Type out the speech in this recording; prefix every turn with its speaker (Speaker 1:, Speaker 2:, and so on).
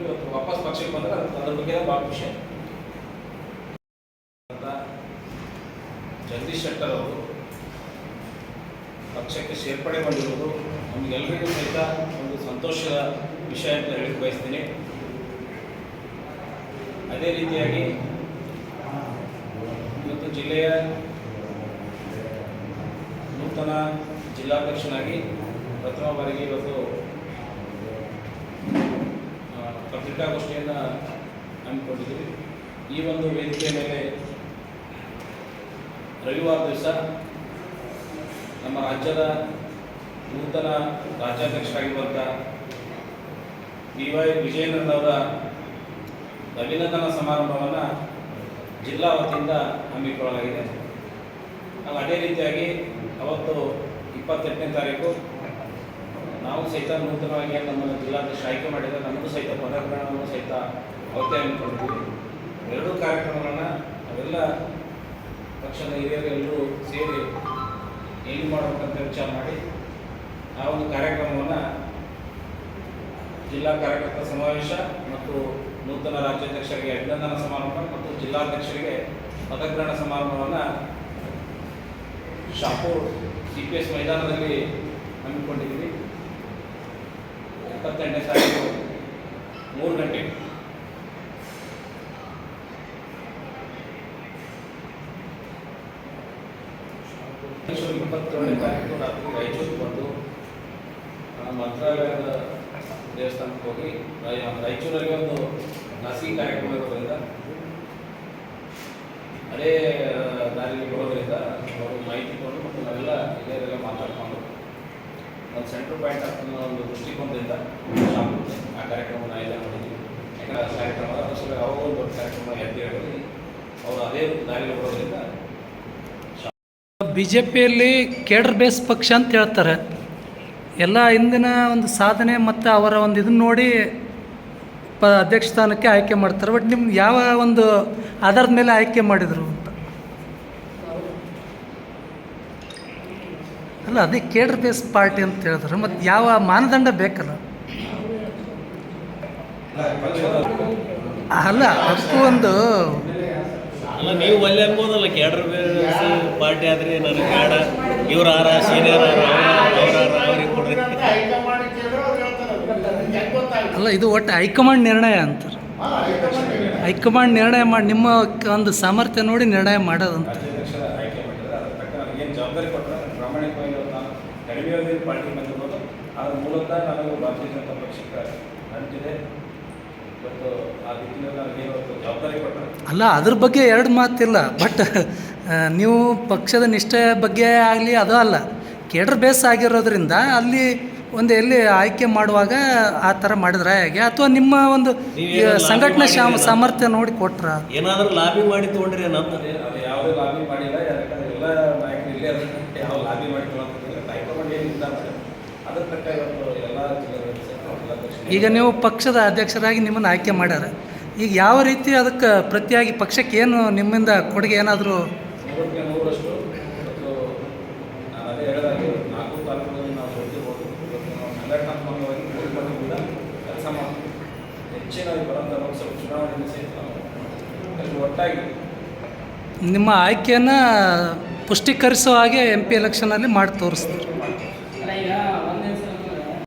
Speaker 1: ಇದ್ರು ಇವತ್ತು ವಾಪಸ್ ಪಕ್ಷಕ್ಕೆ ಬಂದ್ರೆ ಅದು ಅದ್ರ ಬಗ್ಗೆ ಭಾಳ ಖುಷಿ ಅಂತ ಜಗದೀಶ್ ಶೆಟ್ಟರ್ ಅವರು ಪಕ್ಷಕ್ಕೆ ಸೇರ್ಪಡೆ ಸೇರ್ಪಡೆಗೊಂಡಿರುವುದು ನಮಗೆಲ್ಲರಿಗೂ ಸಹಿತ ಒಂದು ಸಂತೋಷದ ವಿಷಯ ಅಂತ ಹೇಳಿ ಬಯಸ್ತೀನಿ. ಅದೇ ರೀತಿಯಾಗಿ ಇವತ್ತು ಜಿಲ್ಲೆಯ ನೂತನ ಜಿಲ್ಲಾಧ್ಯಕ್ಷನಾಗಿ ಪ್ರಥಮ ಬಾರಿಗೆ ಇವತ್ತು ಆ, ಪತ್ರಿಕಾಗೋಷ್ಠಿಯನ್ನು ಹಮ್ಮಿಕೊಂಡಿದ್ದೀವಿ. ಈ ಒಂದು ವೇದಿಕೆ ಮೇಲೆ ರವಿವಾರ ದಿವಸ ನಮ್ಮ ರಾಜ್ಯದ ನೂತನ ರಾಜ್ಯಾಧ್ಯಕ್ಷರಾಗಿರುವಂಥ ಬಿ ವೈ ವಿಜಯೇಂದ್ರನವರ ಅಭಿನಂದನಾ ಸಮಾರಂಭವನ್ನು ಜಿಲ್ಲಾ ವತಿಯಿಂದ ಹಮ್ಮಿಕೊಳ್ಳಲಾಗಿದೆ. ಹಾಗೂ ಅದೇ ರೀತಿಯಾಗಿ ಅವತ್ತು ಇಪ್ಪತ್ತೆಂಟನೇ ತಾರೀಕು ನಾವು ಸಹಿತ ನೂತನವಾಗಿ ನಮ್ಮ ಜಿಲ್ಲಾಧ್ಯಕ್ಷ ಆಯ್ಕೆ ಮಾಡಿದರೆ ನಮಗೂ ಸಹಿತ ಪದಗ್ರಹಣವನ್ನು ಸಹಿತ ಅವತ್ತೇ ಹಮ್ಮಿಕೊಂಡಿದ್ದೀವಿ. ಎರಡೂ ಕಾರ್ಯಕ್ರಮಗಳನ್ನು ಅವೆಲ್ಲ ಪಕ್ಷದ ಹಿರಿಯರು ಎಲ್ಲರೂ ಸೇರಿ ಏನು ಮಾಡಬೇಕಂತ ವಿಚಾರ ಮಾಡಿ ಆ ಒಂದು ಕಾರ್ಯಕ್ರಮವನ್ನು ಜಿಲ್ಲಾ ಕಾರ್ಯಕರ್ತ ಸಮಾವೇಶ ಮತ್ತು ನೂತನ ರಾಜ್ಯಾಧ್ಯಕ್ಷರಿಗೆ ಅಭಿನಂದನಾ ಸಮಾರಂಭ ಮತ್ತು ಜಿಲ್ಲಾಧ್ಯಕ್ಷರಿಗೆ ಪದಗ್ರಹಣ ಸಮಾರಂಭವನ್ನು ಶಾಪೂರ್ ಸಿ ಪಿ ಎಸ್ ಮೈದಾನದಲ್ಲಿ ಹಮ್ಮಿಕೊಂಡಿದ್ದೀವಿ. ಇಪ್ಪತ್ತೆಂಟನೇ ತಾರೀಕು, ಮೂರು ಗಂಟೆ. ಇಪ್ಪತ್ತೇಳನೇ ತಾರೀಕು ರಾತ್ರಿ ರಾಯಚೂರಿಗೆ ಬಂದು ಮಂತ್ರಾಲಯದ ದೇವಸ್ಥಾನಕ್ಕೆ ಹೋಗಿ, ರಾಯ- ರಾಯಚೂರಲ್ಲಿ ಒಂದು ನಸಿ ಕಾರ್ಯಕ್ರಮ ಇರೋದ್ರಿಂದ, ಅದೇ ದಾರಿಗೆ ಬರೋದ್ರಿಂದ ಅವರು ಮಾಹಿತಿ ಕೊಟ್ಟು ಮತ್ತು ನಾವೆಲ್ಲ ಹಿರಿಯರೆಲ್ಲ ಮಾತಾಡ್ಕೊಂಡು ಒಂದು ಸೆಂಟ್ರ್ ಪಾಯಿಂಟ್ ಅನ್ನೋ ಒಂದು ದೃಷ್ಟಿಕೋನದಿಂದ ಆ ಕಾರ್ಯಕ್ರಮವನ್ನು ಆಯೋಜನೆ ಮಾಡಿದ್ವಿ. ಯಾಕಂದರೆ ಆ ಕಾರ್ಯಕ್ರಮ ಅದಕ್ಕೋಸ್ಕರ ಅವಾಗ ಒಂದು ಕಾರ್ಯಕ್ರಮ ಎದ್ದೇಳಿ ಅವರು ಅದೇ ದಾರಿಯಲ್ಲಿ ಬರೋದ್ರಿಂದ
Speaker 2: ಬಿ ಜೆ ಪಿಯಲ್ಲಿ ಕೇಡರ್ ಬೇಸ್ ಪಕ್ಷ ಅಂತ ಹೇಳ್ತಾರೆ. ಎಲ್ಲ ಹಿಂದಿನ ಒಂದು ಸಾಧನೆ ಮತ್ತು ಅವರ ಒಂದು ಇದನ್ನ ನೋಡಿ ಪ ಅಧ್ಯಕ್ಷ ಸ್ಥಾನಕ್ಕೆ ಆಯ್ಕೆ ಮಾಡ್ತಾರೆ. ಬಟ್ ನಿಮ್ಗೆ ಯಾವ ಒಂದು ಆಧಾರದ ಮೇಲೆ ಆಯ್ಕೆ ಮಾಡಿದರು? ಅಲ್ಲ ಅದೇ ಕೇಡರ್ ಬೇಸ್ ಪಾರ್ಟಿ ಅಂತ ಹೇಳಿದ್ರೆ. ಮತ್ತು ಯಾವ ಮಾನದಂಡ ಬೇಕಲ್ಲ? ಅಲ್ಲ ಅದಕ್ಕೂ ಒಂದು
Speaker 3: ಅಲ್ಲ ನೀವು ಒಲ್ಲೆ ಅನ್ಬೋದಲ್ಲ ಕೇಡ್ರ್ ಪಾರ್ಟಿ ಆದ್ರೆ ನನಗೆ ಬೇಡ. ಇವ್ರ ಆರ ಸೀನಿಯರ್ ಆರ ಅವ್ರ ಆರ ಅವ್ರಿಗೆ ಕೊಡ್ರಿ.
Speaker 2: ಅಲ್ಲ ಇದು ಒಟ್ಟು ಹೈಕಮಾಂಡ್ ನಿರ್ಣಯ ಅಂತಾರೆ. ಹೈಕಮಾಂಡ್ ನಿರ್ಣಯ ಮಾಡಿ ನಿಮ್ಮ ಒಂದು ಸಾಮರ್ಥ್ಯ ನೋಡಿ ನಿರ್ಣಯ ಮಾಡೋದಂತ
Speaker 1: ರಾಜ್ಯಾಧ್ಯಕ್ಷರ ಆಯ್ಕೆ ಮಾಡಿದರೆ ಅದರ ತಕ್ಕ ನನಗೇನು ಜವಾಬ್ದಾರಿ ಕೊಟ್ಟರೆ ಪ್ರಾಮಾಣಿಕವಾಗಿ ಇವತ್ತು ನಾನು ಕಡಿಮೆ ಅವಧಿಯಲ್ಲಿ ಪಾರ್ಟಿ ಬಂದಿರ್ಬೋದು ಅದ್ರ ಮೂಲಕ ನನಗೆ ಭಾರತೀಯ ಜನತಾ ಪಕ್ಷಕ್ಕೆ ನಂಟಿದೆ ಇವತ್ತು ಆ ದಿಕ್ಕಿನಲ್ಲಿ ನನಗೆ ಇವತ್ತು ಜವಾಬ್ದಾರಿ ಕೊಟ್ಟರೆ
Speaker 2: ಅಲ್ಲ ಅದ್ರ ಬಗ್ಗೆ ಎರಡು ಮಾತಿಲ್ಲ. ಬಟ್ ನೀವು ಪಕ್ಷದ ನಿಷ್ಠೆ ಬಗ್ಗೆ ಆಗಲಿ ಅದು ಅಲ್ಲ. ಕೇಡರ್ ಬೇಸ್ ಆಗಿರೋದ್ರಿಂದ ಅಲ್ಲಿ ಒಂದು ಎಲ್ಲಿ ಆಯ್ಕೆ ಮಾಡುವಾಗ ಆ ಥರ ಮಾಡಿದ್ರೆ ಹೇಗೆ? ಅಥವಾ ನಿಮ್ಮ ಒಂದು ಸಂಘಟನೆ ಸಾಮರ್ಥ್ಯ ನೋಡಿ ಕೊಟ್ರ?
Speaker 3: ಏನಾದರೂ ಲಾಬಿ ಮಾಡಿ ತೊಗೊಂಡ್ರಿ
Speaker 1: ಯಾವುದೇ ಲಾಬಿ ಮಾಡಿಲ್ಲ. ಅದಾರೆ. ಯಾವ ಲಾಬಿ ಮಾಡಿಕೊಳ್ಳೋಂಥದ್ದಿಲ್ಲ ಹೈಕಮಾಂಡ್ ಏನು ನಿರ್ಧಾರ ಅದ್ರ ಇವತ್ತು ಎಲ್ಲ ಜಿಲ್ಲೆಗಳಲ್ಲಿ
Speaker 2: ಈಗ ನೀವು ಪಕ್ಷದ ಅಧ್ಯಕ್ಷರಾಗಿ ನಿಮ್ಮನ್ನು ಆಯ್ಕೆ ಮಾಡ್ಯಾರ. ಈಗ ಯಾವ ರೀತಿ ಅದಕ್ಕೆ ಪ್ರತಿಯಾಗಿ ಪಕ್ಷಕ್ಕೆ ಏನು ನಿಮ್ಮಿಂದ ಕೊಡುಗೆ ಏನಾದರೂ
Speaker 1: ನೂರಕ್ಕೆ ನೂರಷ್ಟು ಇವತ್ತು ನಾನು ಅದೇ ಹೇಳಿದಾಗೆ ನಾಲ್ಕು ತಾಲೂಕುಗಳಲ್ಲಿ ನಾವು ಇವತ್ತು ನಾವು ಸಂಘಟನಾತ್ಮಕವಾಗಿ ಕೂಡ ಕೆಲಸ ಮಾಡ್ತೀವಿ. ಹೆಚ್ಚಿನ ಬರೋಂಥ ಲೋಕಸಭೆ ಚುನಾವಣೆಯಲ್ಲಿ ಸಹಿತ ನಾವು ಒಟ್ಟಾಗಿ
Speaker 2: ನಿಮ್ಮ ಆಯ್ಕೆಯನ್ನು ಪುಷ್ಟೀಕರಿಸೋ ಹಾಗೆ ಎಂ ಪಿ ಎಲೆಕ್ಷನಲ್ಲಿ ಮಾಡಿ ತೋರಿಸ್ತಾರೆ